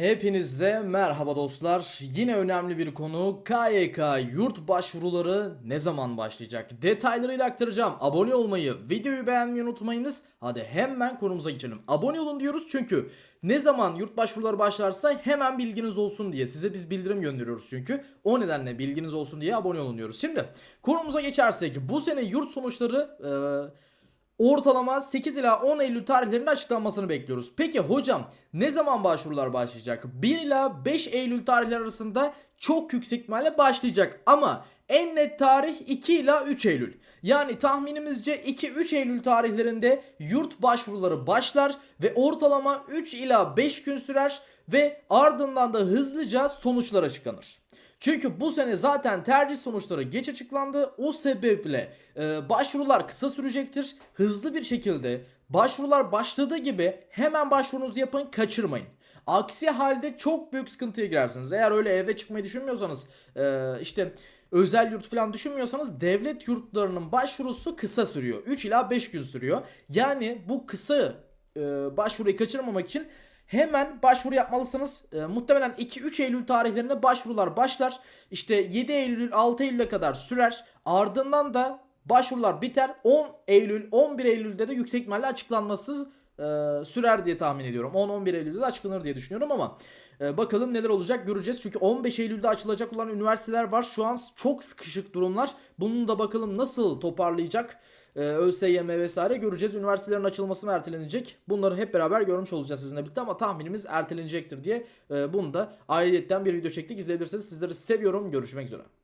Hepinize merhaba dostlar. Yine önemli bir konu KYK yurt başvuruları ne zaman başlayacak? Detaylarıyla aktaracağım. Abone olmayı, videoyu beğenmeyi unutmayınız. Hadi hemen konumuza geçelim. Abone olun diyoruz çünkü ne zaman yurt başvuruları başlarsa hemen bilginiz olsun diye size biz bildirim gönderiyoruz çünkü. O nedenle bilginiz olsun diye abone olun diyoruz. Şimdi konumuza geçersek bu sene yurt sonuçları eee Ortalama 8 ila 10 Eylül tarihlerinde açıklanmasını bekliyoruz. Peki hocam ne zaman başvurular başlayacak? 1 ila 5 Eylül tarihleri arasında çok yüksek ihtimalle başlayacak ama en net tarih 2 ila 3 Eylül. Yani tahminimizce 2-3 Eylül tarihlerinde yurt başvuruları başlar ve ortalama 3 ila 5 gün sürer ve ardından da hızlıca sonuçlar açıklanır. Çünkü bu sene zaten tercih sonuçları geç açıklandı. O sebeple e, başvurular kısa sürecektir. Hızlı bir şekilde başvurular başladığı gibi hemen başvurunuzu yapın, kaçırmayın. Aksi halde çok büyük sıkıntıya girersiniz. Eğer öyle eve çıkmayı düşünmüyorsanız e, işte özel yurt falan düşünmüyorsanız devlet yurtlarının başvurusu kısa sürüyor. 3 ila 5 gün sürüyor. Yani bu kısa e, başvuruyu kaçırmamak için Hemen başvuru yapmalısınız. E, muhtemelen 2-3 Eylül tarihlerinde başvurular başlar. İşte 7 Eylül 6 Eylül'e kadar sürer. Ardından da başvurular biter. 10 Eylül 11 Eylül'de de yüksek ihtimalle açıklanması e, sürer diye tahmin ediyorum. 10-11 Eylül'de de açıklanır diye düşünüyorum ama e, bakalım neler olacak göreceğiz. Çünkü 15 Eylül'de açılacak olan üniversiteler var. Şu an çok sıkışık durumlar. Bunun da bakalım nasıl toparlayacak e, ÖSYM vesaire göreceğiz. Üniversitelerin açılması mı ertelenecek? Bunları hep beraber görmüş olacağız sizinle birlikte ama tahminimiz ertelenecektir diye bunu da ayrıyetten bir video çektik. İzleyebilirsiniz. Sizleri seviyorum. Görüşmek üzere.